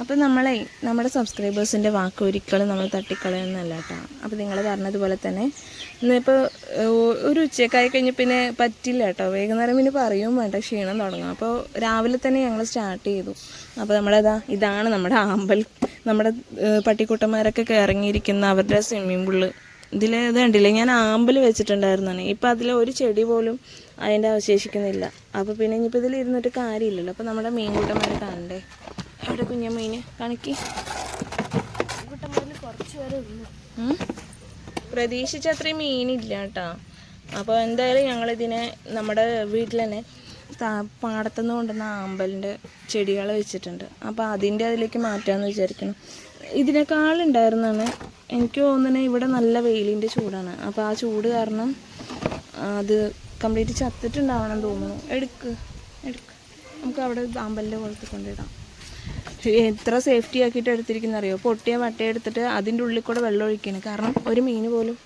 അപ്പം നമ്മളെ നമ്മുടെ സബ്സ്ക്രൈബേഴ്സിന്റെ വാക്ക് ഒരിക്കലും നമ്മൾ തട്ടിക്കളയുന്നല്ല കേട്ടോ അപ്പോൾ നിങ്ങൾ പറഞ്ഞതുപോലെ തന്നെ ഇന്നിപ്പോൾ ഒരു ഉച്ചയ്ക്കായി കഴിഞ്ഞ് പിന്നെ പറ്റില്ല കേട്ടോ വൈകുന്നേരം പിന്നെ പറയും വേണ്ട ക്ഷീണം തുടങ്ങും. അപ്പോൾ രാവിലെ തന്നെ ഞങ്ങൾ സ്റ്റാർട്ട് ചെയ്തു. അപ്പോൾ നമ്മളതാ ഇതാണ് നമ്മുടെ ആമ്പൽ നമ്മുടെ പട്ടിക്കൂട്ടന്മാരൊക്കെ ഇറങ്ങിയിരിക്കുന്ന അവരുടെ സ്വിമ്മിംഗ് പൂൾ ഇതിൽ ഇത് കണ്ടില്ലേ? ഞാൻ ആമ്പൽ വെച്ചിട്ടുണ്ടായിരുന്നാണ് ഇപ്പം അതിൽ ഒരു ചെടി പോലും അതിന്റെ അവശേഷിക്കുന്നില്ല. അപ്പോൾ പിന്നെ ഇനിയിപ്പോൾ ഇതിൽ ഇരുന്നിട്ട് കാര്യമില്ലല്ലോ. അപ്പോൾ നമ്മുടെ മീൻകൂട്ടന്മാരെ കാണണ്ടേ എവിടെ കുഞ്ഞമ്മീന് കണക്കി? പ്രതീക്ഷിച്ച അത്രയും മീനില്ല കേട്ടോ. അപ്പോൾ എന്തായാലും ഞങ്ങളിതിനെ നമ്മുടെ വീട്ടിൽ തന്നെ പാടത്തുനിന്ന് കൊണ്ടുവന്ന ആമ്പലിന്റെ ചെടികൾ വെച്ചിട്ടുണ്ട്. അപ്പോൾ അതിന്റെ അതിലേക്ക് മാറ്റാമെന്ന് വിചാരിക്കണം ഇതിനേക്കാളുണ്ടായിരുന്നാണ് എനിക്ക് തോന്നുന്നത് ഇവിടെ നല്ല വെയിലിന്റെ ചൂടാണ്. അപ്പോൾ ആ ചൂട് കാരണം അത് കംപ്ലീറ്റ് ചത്തിട്ടുണ്ടാവണം തോന്നുന്നു. എടുക്ക് എടുക്ക്. നമുക്ക് അവിടെ ആമ്പലിന്റെ കുളത്തിൽ കൊണ്ടിടാം എത്ര സേഫ്റ്റി ആക്കിയിട്ട് എടുത്തിരിക്കുന്ന അറിയോ പൊട്ടിയ വട്ട എടുത്തിട്ട് അതിന്റെ ഉള്ളിൽ കൂടെ വെള്ളം ഒഴിക്കണം. കാരണം ഒരു മീൻ പോലും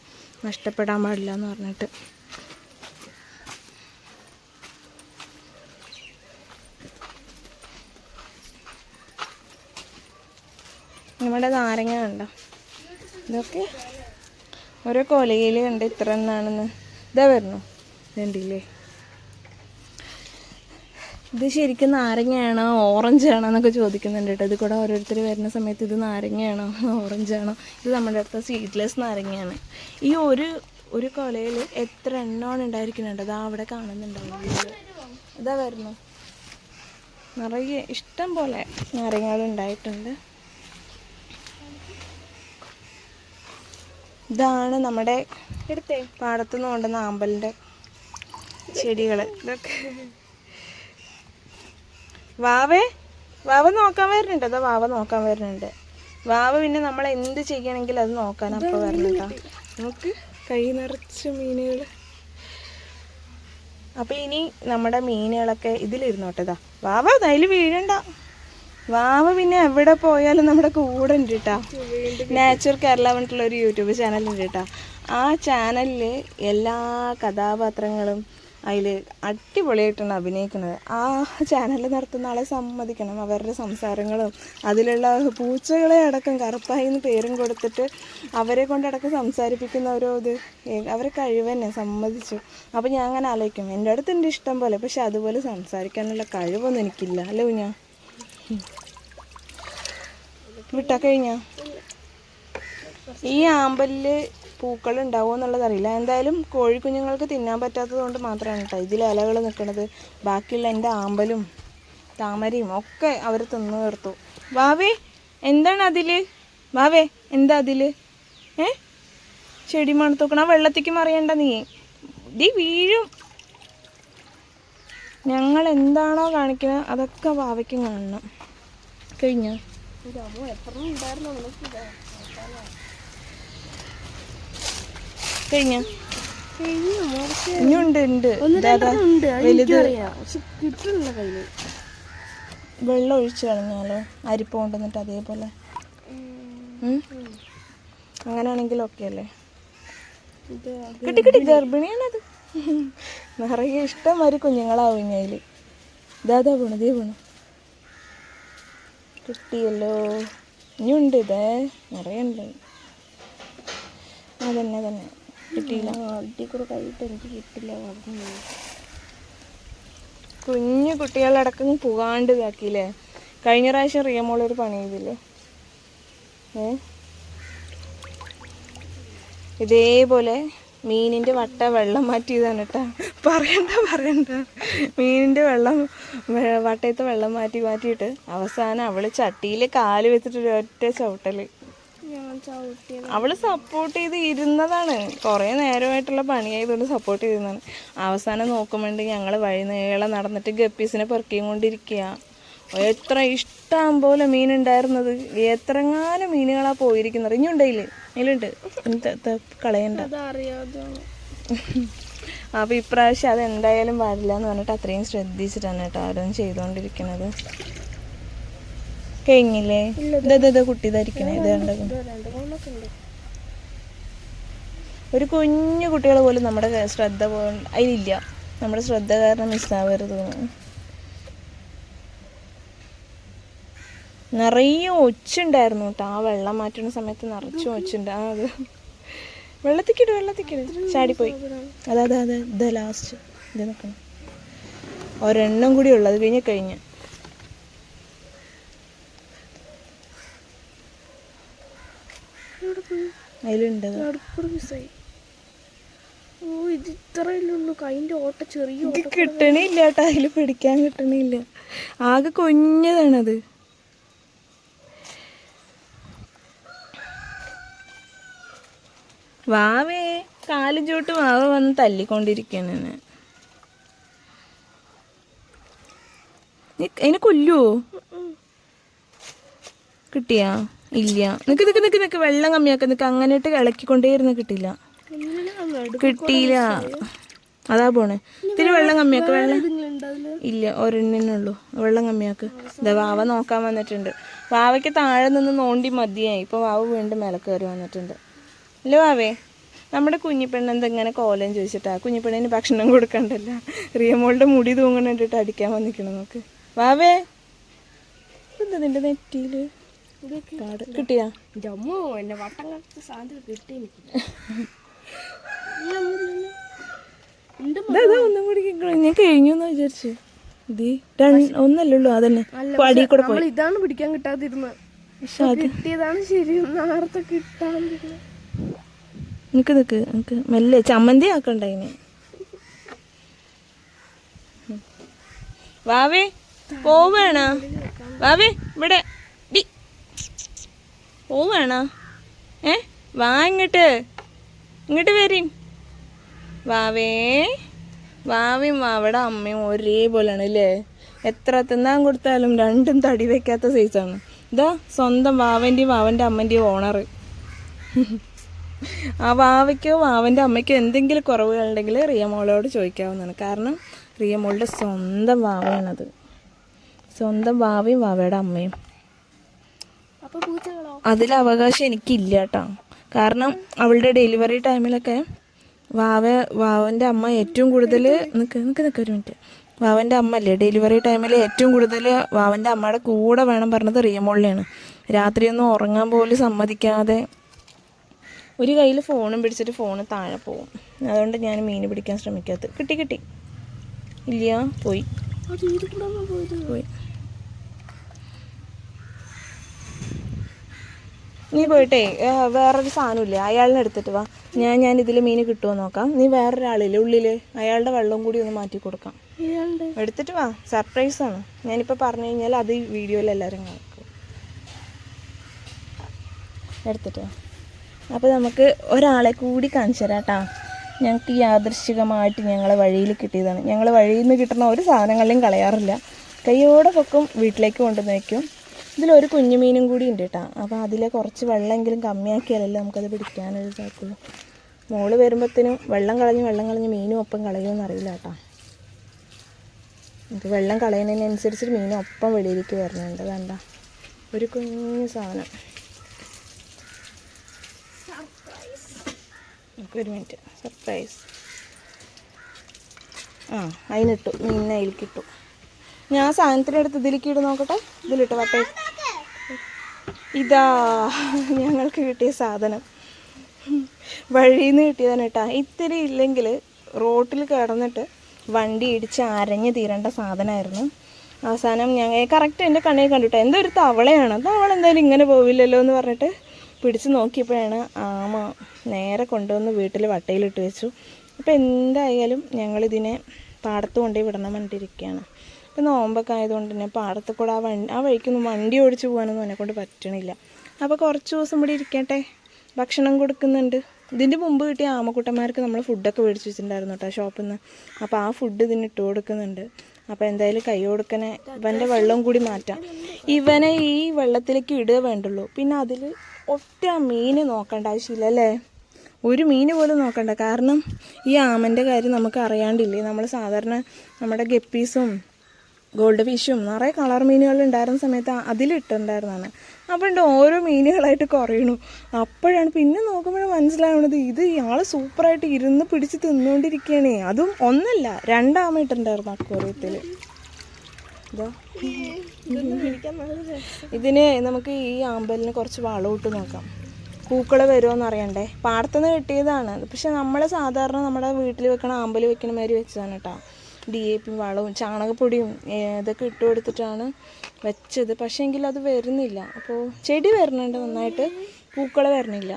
നഷ്ടപ്പെടാൻ പാടില്ല എന്ന് പറഞ്ഞിട്ട്. നമ്മുടെ നാരങ്ങ കണ്ടോ? ഇതൊക്കെ ഓരോ കൊലയിൽ കണ്ട് ഇത്ര എന്നാണെന്ന് ഇതാ വരണോ ഇതുണ്ടില്ലേ? ഇത് ശരിക്കും നാരങ്ങയാണോ? ഓറഞ്ച് ആണോ എന്നൊക്കെ ചോദിക്കുന്നുണ്ട് കേട്ടോ. ഇത് കൂടെ ഓരോരുത്തർ വരുന്ന സമയത്ത് ഇത് നാരങ്ങയാണോ? ഓറഞ്ച് ആണോ? ഇത് നമ്മുടെ അടുത്ത സീഡ്ലെസ് നാരങ്ങയാണ്. ഈ ഒരു ഒരു കൊലയിൽ എത്ര എണ്ണമാണ് ഉണ്ടായിരിക്കുന്നുണ്ട് അതാ അവിടെ കാണുന്നുണ്ടാവും ഇതാ വരുന്നു. നിറയെ ഇഷ്ടം പോലെ നാരങ്ങകൾ ഉണ്ടായിട്ടുണ്ട്. ഇതാണ് നമ്മുടെ എടുത്തേ പാടത്തുനിന്ന് കൊണ്ടുവന്ന ആമ്പലിന്റെ ചെടികൾ ഇതൊക്കെ. വാവേ വാവ നോക്കാൻ വരുന്നുണ്ട്. അതാ വാവ നോക്കാൻ വരുന്നുണ്ട്. വാവ പിന്നെ നമ്മൾ എന്ത് ചെയ്യണമെങ്കിൽ അത് നോക്കാൻ അപ്പോൾ വരണട്ടാ നമുക്ക് കൈ നിറച്ച് മീനുകൾ. അപ്പോൾ ഇനി നമ്മുടെ മീനുകളൊക്കെ ഇതിലിരുന്നോട്ടതാ വാവ അതിൽ വീഴണ്ട വാവ പിന്നെ എവിടെ പോയാലും നമ്മുടെ കൂടെ ഉണ്ട് കേട്ടാ. നാച്ചുർ കേരള പറഞ്ഞിട്ടുള്ള ഒരു യൂട്യൂബ് ചാനൽ ഉണ്ട് കേട്ടാ. ആ ചാനലിൽ എല്ലാ കഥാപാത്രങ്ങളും അതിൽ അടിപൊളിയായിട്ടാണ് അഭിനയിക്കുന്നത്. ആ ചാനൽ നടത്തുന്ന ആളെ സമ്മതിക്കണം. അവരുടെ സംസാരങ്ങളും അതിലുള്ള പൂച്ചകളെ അടക്കം കറുപ്പായി എന്ന് പേരും കൊടുത്തിട്ട് അവരെ കൊണ്ടടക്കം സംസാരിപ്പിക്കുന്ന ഓരോ ഇത് അവരെ കഴിവന്നെ സമ്മതിച്ചു. അപ്പോൾ ഞാൻ അങ്ങനെ ആലോചിക്കും. എന്റെ അടുത്ത് എന്റെ ഇഷ്ടം പോലെ പക്ഷെ അതുപോലെ സംസാരിക്കാനുള്ള കഴിവൊന്നും എനിക്കില്ല. അല്ലേ ഞാൻ വിട്ടാ കഴിഞ്ഞാ? ഈ ആമ്പലിൽ പൂക്കൾ ഉണ്ടാവുമോ എന്നുള്ളതറിയില്ല എന്തായാലും കോഴിക്കുഞ്ഞുങ്ങൾക്ക് തിന്നാൻ പറ്റാത്തത് കൊണ്ട് മാത്രമാണ് കേട്ടോ ഇതിൽ ഇലകൾ നിൽക്കുന്നത് ബാക്കിയുള്ള എന്റെ ആമ്പലും താമരയും ഒക്കെ അവർ തിന്നു തീർത്തു. വാവേ എന്താണ് അതിൽ വാവേ എന്താ അതിൽ ഏ? ചെടി മണത്തോക്കണം ആ വെള്ളത്തേക്ക് മറിയണ്ട നീ. ദീ വീഴും. ഞങ്ങൾ എന്താണോ കാണിക്കുന്നത് അതൊക്കെ വാവയ്ക്കും കാണണം. കഴിഞ്ഞു? എത്ര ഉണ്ടായിരുന്നു. കഴിഞ്ഞ. ഇനിയുണ്ട് ഉണ്ട്. ഇതാ, ഇതാ. വലുത്. വെള്ളം ഒഴിച്ചു കളഞ്ഞാലോ? അരിപ്പ കൊണ്ടുവന്നിട്ട് അതേപോലെ? അങ്ങനെയാണെങ്കിൽ ഓക്കെ അല്ലേ? ഇത് കിട്ടി കിട്ടി. ഗർഭിണിയാണത്. നിറയെ ഇഷ്ടം മാതിരി കുഞ്ഞുങ്ങളാവും ഇനി അതിൽ ഇതാ പോണു ദേ പോണു കിട്ടിയല്ലോ. ഇനിയുണ്ട് ഇതേ. നിറയുണ്ട് അതന്നെ തന്നെ കിട്ടിയില്ല. കൂടെ എനിക്ക് കിട്ടില്ല പറഞ്ഞു. കുഞ്ഞു കുട്ടികളടക്കം പുകാണ്ട് ഇതാക്കിയില്ലേ? കഴിഞ്ഞ പ്രാവശ്യം റിയമോളൊരു ഒരു പണി ചെയ്തില്ലേ? ഏ? ഇതേപോലെ മീനിന്റെ വട്ട വെള്ളം മാറ്റിയതാണ് കേട്ടോ. പറയണ്ട പറയണ്ട. മീനിന്റെ വെള്ളം വട്ടയത്തെ വെള്ളം മാറ്റി മാറ്റിയിട്ട് അവസാനം അവൾ ചട്ടിയിൽ കാൽ വെച്ചിട്ട് ഒരൊറ്റ ചവിട്ടൽ. അവൾ സപ്പോർട്ട് ചെയ്ത് ഇരുന്നതാണ്. കുറേ നേരമായിട്ടുള്ള പണിയായതുകൊണ്ട് സപ്പോർട്ട് ചെയ്തിരുന്നതാണ്. അവസാനം നോക്കുമ്പോണ്ട് ഞങ്ങൾ വഴി നീളെ നടന്നിട്ട് ഗപ്പീസിനെ പെറുക്കിയും കൊണ്ടിരിക്കുക എത്ര ഇഷ്ടം പോലെ മീൻ ഉണ്ടായിരുന്നത് എത്രങ്ങാനും മീനുകളാ പോയിരിക്കുന്നത്. ഇനിയുണ്ടായില്ലേ അതിലുണ്ട് കളയണ്ട. അപ്പൊ ഇപ്രാവശ്യം അത് എന്തായാലും പാടില്ല എന്ന് പറഞ്ഞിട്ട് അത്രയും ശ്രദ്ധിച്ചിട്ടാണ് കേട്ടോ. ആരും ചെയ്തുകൊണ്ടിരിക്കുന്നത് കഴിഞ്ഞില്ലേ? ഇതാ കുട്ടി ധരിക്കണേ ഇത് കണ്ടത് ഉണ്ട്. ഒരു കുഞ്ഞു കുട്ടികളെ പോലും നമ്മുടെ ശ്രദ്ധ പോ അതിലില്ല. നമ്മുടെ ശ്രദ്ധ കാരണം മിസ്സാവരുത് നിറയെ ഒച്ചുണ്ടായിരുന്നു കേട്ടോ. ആ വെള്ളം മാറ്റുന്ന സമയത്ത് നിറച്ചു ഒച്ചുണ്ട്. ആ അത്. വെള്ളത്തിക്കിട് വെള്ളത്തിക്കിട്. ചാടിപ്പോയി. അതെ അതെ അതെ. ഇതാ ലാസ്റ്റ് ഇത് നിൽക്കണം ഒരെണ്ണം കൂടി ഉള്ളത് കഴിഞ്ഞ് കഴിഞ്ഞ് ഇവിടെ പോയി അതിലുണ്ട്. അത്. അടുപ്പൊരു മിസ്സായി. ഓ ഇത് ഇത്രയല്ലുള്ളൂ കൈന്റെ ഓട്ട ചെറിയ ഇത് കിട്ടണില്ല കേട്ടോ. അതിൽ പിടിക്കാൻ കിട്ടണില്ല. ആകെ കൊഞ്ഞതാണത്. വാവേ കാലും ചൂട്ട് വാവ വന്ന് തല്ലിക്കൊണ്ടിരിക്കാണ് എന്നെ. അതിനെ കൊല്ലുവോ? കിട്ടിയാ? ഇല്ല. നിക്ക് നിക്ക് നിക്ക് നിക്ക്. വെള്ളം കമ്മിയാക്ക. നിക്ക് അങ്ങനെ ഇട്ട് ഇളക്കിക്കൊണ്ടേയിരുന്ന്. കിട്ടില്ല കിട്ടിയില്ല. അതാ പോണേ. ഇത്തിരി വെള്ളം കമ്മിയാക്ക. വെള്ളം ഇല്ല. ഒരെണ്ണിനുള്ളൂ. വെള്ളം കമ്മിയാക്ക്. ഇതാ വാവ നോക്കാൻ വന്നിട്ടുണ്ട്. വാവയ്ക്ക് താഴെ നിന്ന് നോണ്ടി മതിയായി. ഇപ്പൊ വാവ വീണ്ടും മേലെ കയറി വന്നിട്ടുണ്ട്. അല്ലേ വാവേ? നമ്മുടെ കുഞ്ഞിപ്പെണ്ണ് എന്തെങ്ങനെ കോലം ചോദിച്ചിട്ടാ? കുഞ്ഞിപ്പെണ്ണിന് ഭക്ഷണം കൊടുക്കണ്ടല്ല. റിയമോളുടെ മുടി തൂങ്ങണിട്ട് അടിക്കാൻ വന്നിക്കണം നോക്ക്. വാവേ? എന്താ നിന്റെ നെറ്റിയിൽ? കാട്. കിട്ടിയാ? ജമ്മു എന്നെ വട്ടം കത്ത് സാധനം കിട്ടി ഒന്നും കൂടി ഞാൻ കഴിഞ്ഞു എന്ന് വിചാരിച്ചു ഇത് ഒന്നല്ലേ ഉള്ളൂ അതന്നെ. പടി കൂടെ പോയി. ഇതാണ് പിടിക്കാൻ കിട്ടാതിരുന്നത് പക്ഷെ അത് കിട്ടിയതാണ് ശരി നേരത്തെ കിട്ടാതിരുന്നത് നിക്ക് നിക്ക് നിക്ക് മെല്ലെ ചമ്മന്തി ആക്കണ്ട ഇനി. വാവേ പോവേണ. വാവേ ഇവിടെ. പോവേണ? ഏ? വാ ഇങ്ങോട്ട്. ഇങ്ങോട്ട് വരീം. വാവേ. വാവയും വാവയുടെ അമ്മയും ഒരേപോലെയാണ് അല്ലേ എത്ര തിന്നാൻ കൊടുത്താലും രണ്ടും തടി വെക്കാത്ത സൈസാണ് ഇതാ സ്വന്തം വാവന്റെയും വാവന്റെ അമ്മന്റെയും ഓണർ ആ വാവയ്ക്കോ വാവന്റെ അമ്മയ്ക്കോ എന്തെങ്കിലും കുറവുകളുണ്ടെങ്കിൽ റിയമോളോട് ചോദിക്കാവുന്നതാണ്. കാരണം റിയമോളുടെ സ്വന്തം വാവയാണത്. സ്വന്തം വാവയും വാവയുടെ അമ്മയും. അതിൽ അവകാശം എനിക്കില്ല കേട്ടോ കാരണം അവളുടെ ഡെലിവറി ടൈമിലൊക്കെ വാവ വാവന്റെ അമ്മ ഏറ്റവും കൂടുതൽ നിൽക്ക് നിൽക്ക് നിൽക്ക് ഒരു മിനിറ്റ്. വാവന്റെ അമ്മ അല്ലേ ഡെലിവറി ടൈമിൽ ഏറ്റവും കൂടുതൽ വാവന്റെ അമ്മയുടെ കൂടെ വേണം പറഞ്ഞത് റിയമോളിനെയാണ്. രാത്രിയൊന്നും ഉറങ്ങാൻ പോലും സമ്മതിക്കാതെ ഒരു കയ്യിൽ ഫോണും പിടിച്ചിട്ട് ഫോണ് താഴെ പോകും അതുകൊണ്ട് ഞാൻ മീൻ പിടിക്കാൻ ശ്രമിക്കാത്തത്. കിട്ടി കിട്ടി. ഇല്ല പോയി. പോയി. നീ പോയിട്ടേ വേറൊരു സാധനമില്ലേ? അയാളിനെ എടുത്തിട്ട് വാ. ഞാൻ ഞാൻ ഇതിൽ മീൻ കിട്ടുമോ നോക്കാം. നീ വേറൊരാളില്ലേ ഉള്ളിൽ? അയാളുടെ വെള്ളം കൂടി ഒന്ന് മാറ്റി കൊടുക്കാം. എടുത്തിട്ട് വാ. സർപ്രൈസ് ആണ്. ഞാനിപ്പോൾ പറഞ്ഞു കഴിഞ്ഞാൽ അത് ഈ വീഡിയോയിൽ എല്ലാവരും കാണിക്കും എടുത്തിട്ട് വാ. അപ്പോൾ നമുക്ക് ഒരാളെ കൂടി കാണിച്ചു തരാം കേട്ടോ. ഞങ്ങൾക്ക് യാദൃശികമായിട്ട് ഞങ്ങളെ വഴിയിൽ കിട്ടിയതാണ്. ഞങ്ങൾ വഴിയിൽ നിന്ന് കിട്ടുന്ന ഒരു സാധനങ്ങളിലും കളയാറില്ല. കൈയോടെ പൊക്കും വീട്ടിലേക്ക് കൊണ്ടുവന്ന് വയ്ക്കും ഇതിലൊരു കുഞ്ഞു മീനും കൂടി ഉണ്ട് കേട്ടോ അപ്പോൾ അതിലെ കുറച്ച് വെള്ളമെങ്കിലും കമ്മിയാക്കിയാലല്ലേ നമുക്കത് പിടിക്കാനൊരു ഇതാക്കുള്ളൂ. മോൾ വരുമ്പോഴത്തേനും വെള്ളം കളഞ്ഞ് വെള്ളം കളഞ്ഞ് മീനും ഒപ്പം കളയുമെന്ന് അറിയില്ല കേട്ടോ ഇത് വെള്ളം കളയുന്നതിനനുസരിച്ച് മീനും ഒപ്പം വെളിയിലേക്ക് വരുന്നുണ്ട് വേണ്ട? ഒരു കുഞ്ഞു സാധനം. നമുക്ക് ഒരു മിനിറ്റ്. സർപ്രൈസ് ആ അതിനിട്ടു. മീനിനെ അതിലേക്ക് ഇട്ടു ഞാൻ സാധനത്തിന്റെ അടുത്ത് ഇതിലേക്ക് ഇട്ട് നോക്കട്ടെ? ഇതിലിട്ട് വട്ടെ ഇതാ ഞങ്ങൾക്ക് കിട്ടിയ സാധനം. വഴിയിൽ നിന്ന് കിട്ടിയതാണ് കേട്ടാ. ഇത്തിരി ഇല്ലെങ്കിൽ റോട്ടിൽ കിടന്നിട്ട് വണ്ടി ഇടിച്ച് അരഞ്ഞ് തീരേണ്ട സാധനമായിരുന്നു. അവസാനം ഞങ്ങൾ കറക്റ്റ് എന്റെ കണ്ണിൽ കണ്ടിട്ടോ? എന്തോ ഒരു തവളയാണ്. തവള എന്തായാലും ഇങ്ങനെ പോവില്ലല്ലോ എന്ന് പറഞ്ഞിട്ട് പിടിച്ച് നോക്കിയപ്പോഴാണ് ആമ നേരെ കൊണ്ടുവന്ന് വീട്ടിൽ വട്ടയിലിട്ട് വെച്ചു. അപ്പോൾ എന്തായാലും ഞങ്ങളിതിനെ പാടത്ത് കൊണ്ടുപോയി വിടണം പറഞ്ഞിട്ടിരിക്കുകയാണ്. ഇപ്പം നോമ്പൊക്കെ ആയതുകൊണ്ട് തന്നെ പാടത്ത് കൂടെ ആ വണ്ടി ആ വഴിക്കൊന്നും വണ്ടി ഓടിച്ച് പോകാനൊന്നും എന്നെ കൊണ്ട് പറ്റണില്ല. അപ്പോൾ കുറച്ച് ദിവസം ഇവിടെ ഇരിക്കട്ടെ. ഭക്ഷണം കൊടുക്കുന്നുണ്ട്. ഇതിന്റെ മുമ്പ് കിട്ടിയ ആമക്കുട്ടന്മാർക്ക് നമ്മൾ ഫുഡൊക്കെ മേടിച്ച് വെച്ചിട്ടുണ്ടായിരുന്നു കേട്ടോ ഷോപ്പിൽ നിന്ന് അപ്പോൾ ആ ഫുഡ് ഇതിന് ഇട്ട് കൊടുക്കുന്നുണ്ട്. അപ്പോൾ എന്തായാലും കൈ കൊടുക്കണ. ഇവന്റെ വെള്ളം കൂടി മാറ്റാം. ഇവനെ ഈ വെള്ളത്തിലേക്ക് ഇടുക വേണ്ടുള്ളൂ. പിന്നെ അതിൽ ഒറ്റ മീൻ നോക്കേണ്ട ആവശ്യമില്ല അല്ലേ? ഒരു മീൻ പോലും നോക്കണ്ട. കാരണം ഈ ആമന്റെ കാര്യം നമുക്ക് അറിയാണ്ടില്ലേ? നമ്മൾ സാധാരണ നമ്മുടെ ഗപ്പീസും ഗോൾഡ് ഫിഷും നിറയെ കളർ മീനുകൾ ഉണ്ടായിരുന്ന സമയത്ത് അതിലിട്ടുണ്ടായിരുന്നതാണ് അപ്പോൾ ഓരോ മീനുകളായിട്ട് കുറയണു. അപ്പോഴാണ് പിന്നെ നോക്കുമ്പോഴാണ് മനസ്സിലാവണത് ഇത് ഇയാൾ സൂപ്പറായിട്ട് ഇരുന്ന് പിടിച്ച് തിന്നുകൊണ്ടിരിക്കുകയാണേ അതും ഒന്നല്ല രണ്ടാമ ഇട്ടുണ്ടായിരുന്നു അക്വറിയത്തിൽ ഇതിന് നമുക്ക് ഈ ആമ്പലിന് കുറച്ച് വളം ഇട്ട് നോക്കാം. പൂക്കൾ വരുമോയെന്ന് അറിയണ്ടേ? പാടത്തുനിന്ന് കിട്ടിയതാണ്. പക്ഷെ നമ്മൾ സാധാരണ നമ്മുടെ വീട്ടിൽ വെക്കണ ആമ്പൽ വെക്കണ മാതിരി വെച്ചതാണ് കേട്ടോ ഡി എ പി വളവും ചാണകപ്പൊടിയും ഇതൊക്കെ ഇട്ട് കൊടുത്തിട്ടാണ് വെച്ചത്. പക്ഷേ എങ്കിൽ അത് വരുന്നില്ല. അപ്പോൾ ചെടി വരുന്നുണ്ട് നന്നായിട്ട്. പൂക്കൾ വരണില്ല.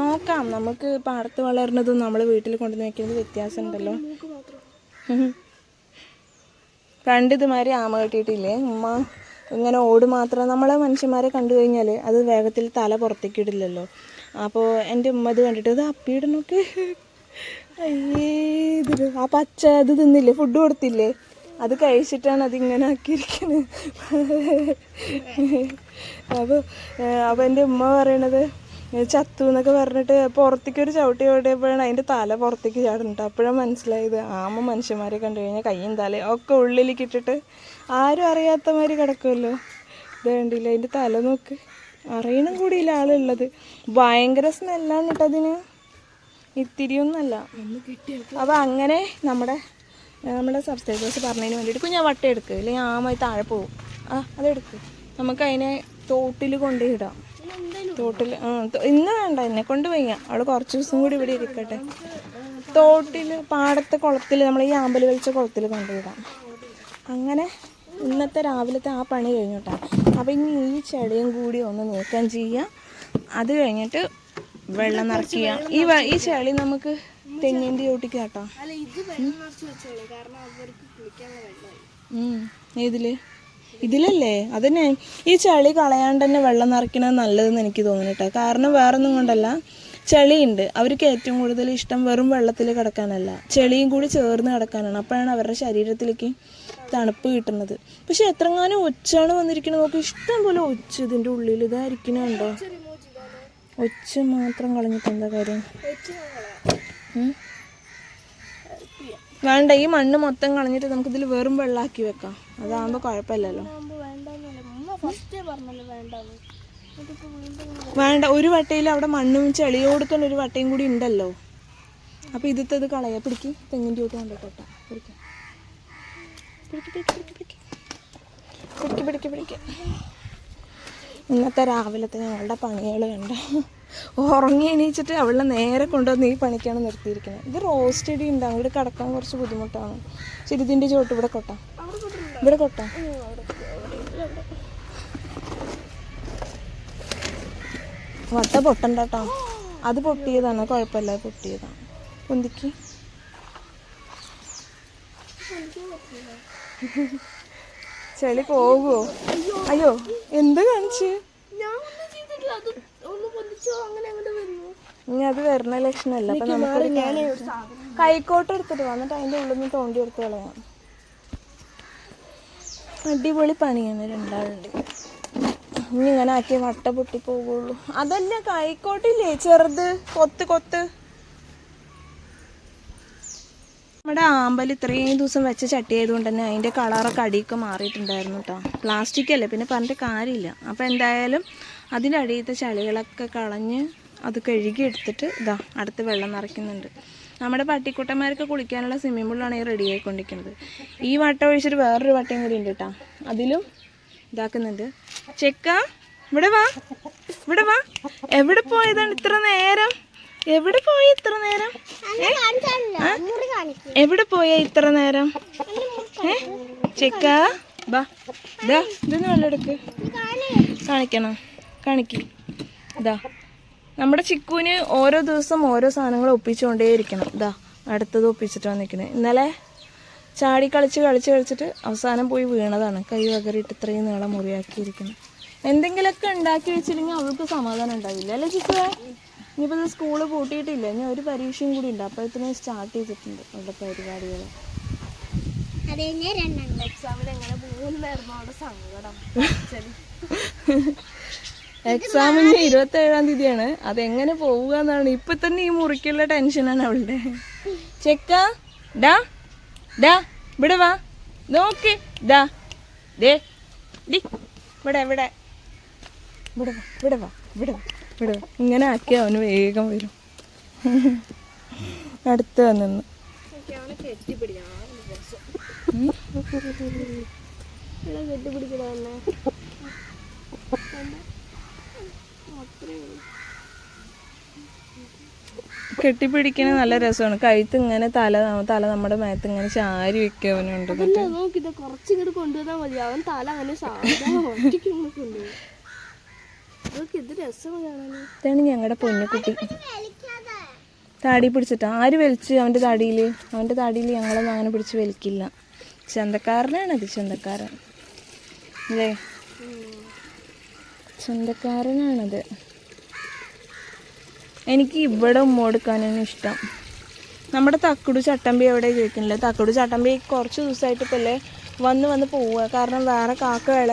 നോക്കാം. നമുക്ക് പാടത്ത് വളരുന്നതും നമ്മൾ വീട്ടിൽ കൊണ്ടുവന്ന് വയ്ക്കുന്നത് വ്യത്യാസം ഉണ്ടല്ലോ പണ്ട് ആമ കെട്ടിയിട്ടില്ലേ? ഉമ്മ ഇങ്ങനെ ഓട് മാത്രം നമ്മളെ മനുഷ്യന്മാരെ കണ്ടു കഴിഞ്ഞാൽ അത് വേഗത്തിൽ തല പുറത്തേക്ക് ഇടില്ലല്ലോ. അപ്പോൾ എന്റെ ഉമ്മ ഇത് കണ്ടിട്ട് ഇത് അപ്പിയിടണൊക്കെ? ഇത് ആ പച്ച അത് തിന്നില്ലേ? ഫുഡ് കൊടുത്തില്ലേ? അത് കഴിച്ചിട്ടാണ് അതിങ്ങനെ ആക്കിയിരിക്കുന്നത് അപ്പോൾ അപ്പോൾ എന്റെ ഉമ്മ പറയണത് ചത്തു എന്നൊക്കെ പറഞ്ഞിട്ട് പുറത്തേക്ക് ഒരു ചവിട്ടി ഓടിയപ്പോഴാണ് അതിന്റെ തല പുറത്തേക്ക് ചാടുന്നുണ്ട് അപ്പോഴാണ് മനസ്സിലായത് ആമ മനുഷ്യന്മാരെ കണ്ടു കഴിഞ്ഞാൽ കയ്യും തലയും ഒക്കെ ഉള്ളിലേക്ക് ഇട്ടിട്ട് ആരും അറിയാത്ത മാതിരി കിടക്കുമല്ലോ. ഇത് കണ്ടില്ല? അതിന്റെ തല നോക്ക്. അറിയണം കൂടിയില്ല ആളുള്ളത്. ഭയങ്കര സ്മെല്ലാണ് കേട്ടോ അതിന്. ഇത്തിരിയൊന്നല്ല അപ്പോൾ അങ്ങനെ നമ്മുടെ നമ്മുടെ സബ്സ്ക്രൈബേഴ്സ് പറഞ്ഞതിന് വേണ്ടിയിട്ട് കുഞ്ഞാ വട്ടം എടുക്കുക അല്ലെങ്കിൽ ആമായി താഴെ പോകും. ആ അതെടുക്ക് നമുക്ക് അതിനെ തോട്ടിൽ കൊണ്ടുപോയി ഇടാം. തോട്ടിൽ ഇന്ന് വേണ്ട എന്നെ കൊണ്ട് വയ്യ. അവൾ കുറച്ച് ദിവസം കൂടി ഇവിടെ ഇരിക്കട്ടെ. തോട്ടിൽ പാടത്തെ കുളത്തിൽ നമ്മൾ ഈ ആമ്പൽ വലിച്ച കുളത്തിൽ കൊണ്ടുവിടാം അങ്ങനെ ഇന്നത്തെ രാവിലത്തെ ആ പണി കഴിഞ്ഞു അപ്പം ഇനി ഈ ചെടിയും കൂടി ഒന്ന് നീക്കം ചെയ്യുക അത് കഴിഞ്ഞിട്ട് വെള്ളം നിറക്കിയ ഈ ഈ ചളി നമുക്ക് തെങ്ങിന്റെ ചോട്ടിക്ക് കേട്ടോ. ഇതിൽ? ഇതിലല്ലേ? അതന്നെ. ഈ ചളി കളയാണ്ട് തന്നെ വെള്ളം നിറയ്ക്കണത് നല്ലതെന്ന് എനിക്ക് തോന്നിട്ടെ കാരണം വേറൊന്നും കൊണ്ടല്ല. ചെളിയുണ്ട്. അവർക്ക് ഏറ്റവും കൂടുതൽ ഇഷ്ടം വെറും വെള്ളത്തിൽ കിടക്കാനല്ല. ചെളിയും കൂടി ചേർന്ന് കിടക്കാനാണ്. അപ്പോഴാണ് അവരുടെ ശരീരത്തിലേക്ക് തണുപ്പ് കിട്ടുന്നത്. പക്ഷെ എത്രങ്ങാനും ഒച്ചാണ് വന്നിരിക്കുന്നത് നോക്കി ഇഷ്ടം പോലെ ഒച്ച ഇതിന്റെ ഉള്ളിൽ ഇതായിരിക്കണുണ്ടോ ഒച്ച മാത്രം കളഞ്ഞിട്ട് എന്താ കാര്യം? വേണ്ട ഈ മണ്ണ് മൊത്തം കളഞ്ഞിട്ട് നമുക്കിതിൽ വെറും വെള്ളാക്കി വെക്കാം. അതാകുമ്പോൾ കുഴപ്പമില്ലല്ലോ. വേണ്ട ഒരു വട്ടയിൽ അവിടെ മണ്ണും ചെളിയോടുത്തുള്ള ഒരു വട്ടയും കൂടി ഉണ്ടല്ലോ. അപ്പോൾ ഇതിത്തെ ഇത് കളയാ. പിടിക്ക് തെങ്ങിന്റെ ചോട്ട് കൊണ്ടിട്ടോട്ടാ പിടിക്ക് പിടിക്ക് പിടിക്ക് പിടിക്ക്. പിടിക്ക് പിടിക്ക് പിടിക്ക്. ഇന്നത്തെ രാവിലത്തെ ഞങ്ങളുടെ പണികൾ കണ്ട? ഉറങ്ങി എണീച്ചിട്ട് അവളെ നേരെ കൊണ്ടുവന്ന് ഈ പണിക്കാണ് നിർത്തിയിരിക്കുന്നത്. ഇത് റോസ്റ്റ് ഇടി ഉണ്ട്. അങ്ങോട്ട് കിടക്കാൻ കുറച്ച് ബുദ്ധിമുട്ടാണ്. ശരി ഇതിന്റെ ചോട്ട് ഇവിടെ കൊട്ടാം. ഇവിടെ കൊട്ടാം. വട്ട പൊട്ടണ്ട അത് പൊട്ടിയതാണ്. കുഴപ്പമില്ല പൊട്ടിയതാണ്. പൊന്തിക്ക് ചെളി പോകുമോ അയ്യോ എന്ത് കാണിച്ച്? ഇനി അത് വരുന്ന ലക്ഷണമല്ല. അപ്പൊ നമുക്ക് കൈക്കോട്ട് എടുത്തിട്ട് വന്നിട്ട് അതിന്റെ ഉള്ളിൽ നിന്ന് തോണ്ടി എടുത്ത് കളയാം. അടിപൊളി പണിയാണ് രണ്ടാളുണ്ട് ഇനി ഇങ്ങനെ ആക്കി വട്ട പൊട്ടി പോകുള്ളൂ അതല്ല കൈക്കോട്ടില്ലേ? ചെറുത് കൊത്ത് കൊത്ത്. നമ്മുടെ ആമ്പൽ ഇത്രയും ദിവസം വെച്ച ചട്ടി ആയതുകൊണ്ട് തന്നെ അതിന്റെ കളറൊക്കെ അടിയൊക്കെ മാറിയിട്ടുണ്ടായിരുന്നു കേട്ടോ പ്ലാസ്റ്റിക് അല്ലേ? പിന്നെ പറഞ്ഞിട്ട് കാര്യമില്ല. അപ്പോൾ എന്തായാലും അതിന്റെ അടിയത്തെ ചളികളൊക്കെ കളഞ്ഞ് അത് കഴുകി എടുത്തിട്ട് ഇതാ അടുത്ത് വെള്ളം നിറയ്ക്കുന്നുണ്ട്. നമ്മുടെ പട്ടിക്കുട്ടന്മാർക്ക് കുളിക്കാനുള്ള സ്വിമ്മിംഗ് പൂളാണ് ഈ റെഡി ആയിക്കൊണ്ടിരിക്കുന്നത്. ഈ വട്ടം ഒഴിച്ചിട്ട് വേറൊരു വട്ടയും കൂടി ഉണ്ട് കേട്ടോ അതിലും ഇതാക്കുന്നുണ്ട്. ചെക്ക ഇവിടെ വാ. ഇവിടെ വാ. എവിടെ പോയതാണ് ഇത്ര നേരം? എവിടെ പോയി ഇത്ര നേരം? എവിടെ പോയ ഇത്ര നേരം? ഏ? ചെക്ക ബാ ഇതൊന്ന് കാണിക്കണം. കാണിക്ക്. ഇതാ നമ്മുടെ ചിക്കുവിന് ഓരോ ദിവസം ഓരോ സാധനങ്ങൾ ഒപ്പിച്ചുകൊണ്ടേയിരിക്കണം. ഇതാ അടുത്തത് ഒപ്പിച്ചിട്ടാണ് നിൽക്കുന്നത് ഇന്നലെ ചാടി കളിച്ച് കളിച്ച് കളിച്ചിട്ട് അവസാനം പോയി വീണതാണ്. കൈ വകറിയിട്ട് ഇത്രയും നീളം മുറിയാക്കിയിരിക്കുന്നത് എന്തെങ്കിലുമൊക്കെ ഉണ്ടാക്കി വെച്ചില്ലെങ്കിൽ അവൾക്ക് സമാധാനം ഉണ്ടാവില്ല. അല്ലേ ചിക്കുവേ? ഇനിയിപ്പോൾ സ്കൂൾ സ്കൂൾ പൂട്ടിയിട്ടില്ല? ഇനി ഒരു പരീക്ഷയും കൂടി ഉണ്ട്. അപ്പോഴത്തേനും സ്റ്റാർട്ട് ചെയ്തിട്ടുണ്ട് അവിടെ പരിപാടികൾ എക്സാമിന് ഇരുപത്തി ഏഴാം തീയതിയാണ്. അതെങ്ങനെ പോവുക എന്നാണ്. ഇപ്പൊ തന്നെ ഈ മുറിക്കുള്ള ടെൻഷനാണ് അവളുടെ. ചെക്ക ഡാ ഡാ ഇവിടെ വാ. നോക്ക് ഡാ ദേ ഡി ഇവിടെ ഇവിടെ. ഇവിടെ വാ ഇവിടെ വാ ഇവിടെ വാ. ഇവിടെ ഇങ്ങനെ ആക്കി അവന് വേഗം വരും. അടുത്ത് വന്നു കെട്ടിപ്പിടിക്കണം നല്ല രസമാണ്. കഴുത്ത് ഇങ്ങനെ തല തല നമ്മുടെ മേത്ത് ഇങ്ങനെ ചാരി വെക്കവനുണ്ട് നോക്കിത് കുറച്ചിങ്ങോട്ട് കൊണ്ടുവന്നാൽ മതി. അവൻ തല അങ്ങനെ സാധാ ഒറ്റയ്ക്ക് ഇങ്ങനെ കൊണ്ടുപോകും അതൊക്കെ എന്ത് രസമാണ് കാണാൻ ഇതാണ് ഞങ്ങളുടെ പൊന്നുകുട്ടി താടി പിടിച്ചിട്ട്. ആര് വലിച്ചു അവന്റെ താടിയിൽ അവന്റെ താടിയിൽ ഞങ്ങളൊന്നും അങ്ങനെ പിടിച്ച് വലിക്കില്ല. ചന്തക്കാരനാണത് ചന്തക്കാരൻ. അല്ലേ? ചന്തക്കാരനാണത്. എനിക്ക് ഇവിടെ ഉമ്മ കൊടുക്കാനാണ് ഇഷ്ടം. നമ്മുടെ തക്കുടു ചട്ടമ്പി എവിടെ ചോദിക്കുന്നില്ല തക്കുടു ചട്ടമ്പി കുറച്ച് ദിവസമായിട്ട് ഇപ്പം വന്ന് വന്ന് പോവുക. കാരണം വേറെ കാക്കകൾ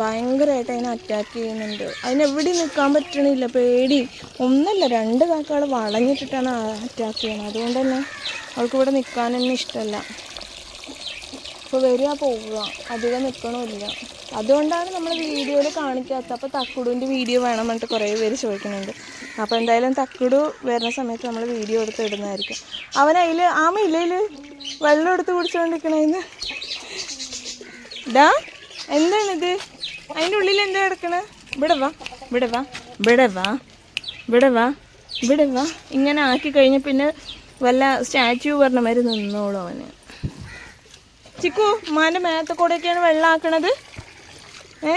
ഭയങ്കരമായിട്ട് അതിനെ അറ്റാക്ക് ചെയ്യുന്നുണ്ട്. അതിനെവിടെ നിൽക്കാൻ പറ്റണില്ല പേടി. ഒന്നല്ല രണ്ട് കാക്കകൾ വളഞ്ഞിട്ടിട്ടാണ് അറ്റാക്ക് ചെയ്യുന്നത്. അതുകൊണ്ട് തന്നെ അവൾക്ക് ഇവിടെ നിൽക്കാനൊന്നും ഇഷ്ടമല്ല. ഇപ്പോൾ വരിക പോവുക. അധികം നിൽക്കണമില്ല അതുകൊണ്ടാണ് നമ്മൾ വീഡിയോയിൽ കാണിക്കാത്ത അപ്പോൾ തക്കുടുവിന്റെ വീഡിയോ വേണം എന്നിട്ട് കുറേ പേര് ചോദിക്കുന്നുണ്ട്. അപ്പോൾ എന്തായാലും തക്കുടു വരുന്ന സമയത്ത് നമ്മൾ വീഡിയോ എടുത്ത് ഇടുന്നതായിരിക്കും. അവൻ അതിൽ ആ മില്ലയിൽ വെള്ളം എടുത്ത് കുടിച്ചുകൊണ്ടിരിക്കണേന്ന് ഡാ എന്താണിത് അതിന്റെ ഉള്ളിൽ എന്താ കിടക്കണ? ഇവിടെ വാ ഇവിടെ വാ ഇവിടെ വാ ഇവിടെ വാ ഇവിടെ വാ. ഇങ്ങനെ ആക്കി കഴിഞ്ഞ പിന്നെ വല്ല സ്റ്റാച്യു പറഞ്ഞ മാതിരി നിന്നോളൂ അവന്. ചിക്കു ഉമ്മാന്റെ മേത്തെ കൂടെയൊക്കെയാണ് വെള്ളം ആക്കണത്. ഏ?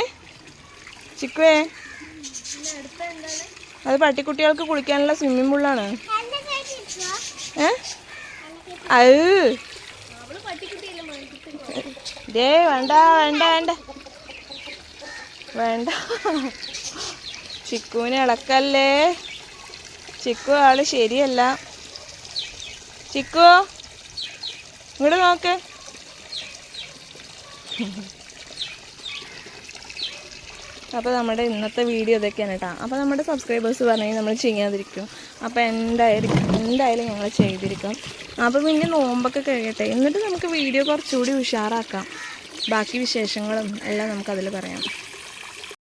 ചിക്കുവേ. അത് പട്ടിക്കുട്ടികൾക്ക് കുളിക്കാനുള്ള സ്വിമ്മിംഗ് പൂളാണ് ഏ? അത്. ദേ വേണ്ട വേണ്ട വേണ്ട. വേണ്ട. ചിക്കുവിനെ ഇളക്കല്ലേ? ചിക്കു ആൾ ശരിയല്ല. ചിക്കു ഇങ്ങോട്ട് നോക്ക്. അപ്പോൾ നമ്മുടെ ഇന്നത്തെ വീഡിയോ ഇതൊക്കെയാണ് കേട്ടോ. അപ്പോൾ നമ്മുടെ സബ്സ്ക്രൈബേഴ്സ് പറഞ്ഞാൽ നമ്മൾ ചെയ്യാതിരിക്കും. അപ്പോൾ എന്തായിരിക്കും എന്തായാലും ഞങ്ങൾ ചെയ്തിരിക്കും. അപ്പോൾ പിന്നെ നോമ്പൊക്കെ കഴിയട്ടെ. എന്നിട്ട് നമുക്ക് വീഡിയോ കുറച്ചുകൂടി ഉഷാറാക്കാം. ബാക്കി വിശേഷങ്ങളും എല്ലാം നമുക്കതിൽ പറയാം.